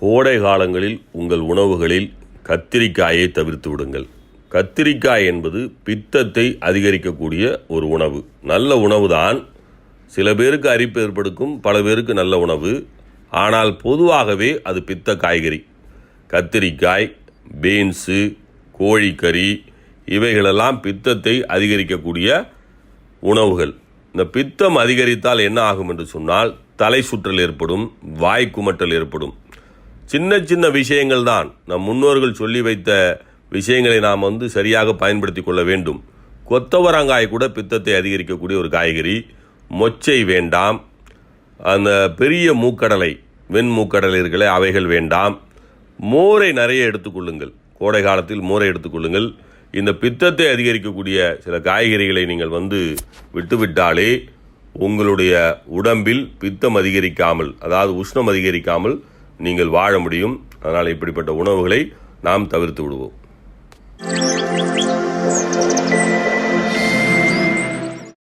கோடை காலங்களில் உங்கள் உணவுகளில் கத்திரிக்காயை தவிர்த்து விடுங்கள். கத்திரிக்காய் என்பது பித்தத்தை அதிகரிக்கக்கூடிய ஒரு உணவு. நல்ல உணவுதான் சில பேருக்கு அரிப்பு ஏற்படுத்தும் பல பேருக்கு நல்ல உணவு. ஆனால் பொதுவாகவே அது பித்த காய்கறி. கத்திரிக்காய் பீன்ஸு கோழிக்கறி இவைகளெல்லாம் பித்தத்தை அதிகரிக்கக்கூடிய உணவுகள். இந்த பித்தம் அதிகரித்தால் என்ன ஆகும் என்று சொன்னால் தலை சுற்றல் ஏற்படும் வாய் குமட்டல் ஏற்படும். சின்ன சின்ன விஷயங்கள் தான். நம் முன்னோர்கள் சொல்லி வைத்த விஷயங்களை நாம் வந்து சரியாக பயன்படுத்தி கொள்ள வேண்டும். கொத்தவரங்காய் கூட பித்தத்தை அதிகரிக்கக்கூடிய ஒரு காய்கறி. மொச்சை வேண்டாம். அந்த பெரிய மூக்கடலை வெண் மூக்கடலை இருக்கல அவைகள் வேண்டாம். மோரை நிறைய எடுத்துக்கொள்ளுங்கள் கோடை காலத்தில் மோரை எடுத்துக்கொள்ளுங்கள் இந்த பித்தத்தை அதிகரிக்கக்கூடிய சில காய்கறிகளை நீங்கள் வந்து விட்டுவிட்டாலே உங்களுடைய உடம்பில் பித்தம் அதிகரிக்காமல் அதாவது உஷ்ணம் அதிகரிக்காமல் நீங்கள் வாழ முடியும். அதனால் இப்படிப்பட்ட உணவுகளை நாம் தவிர்த்து விடுவோம்.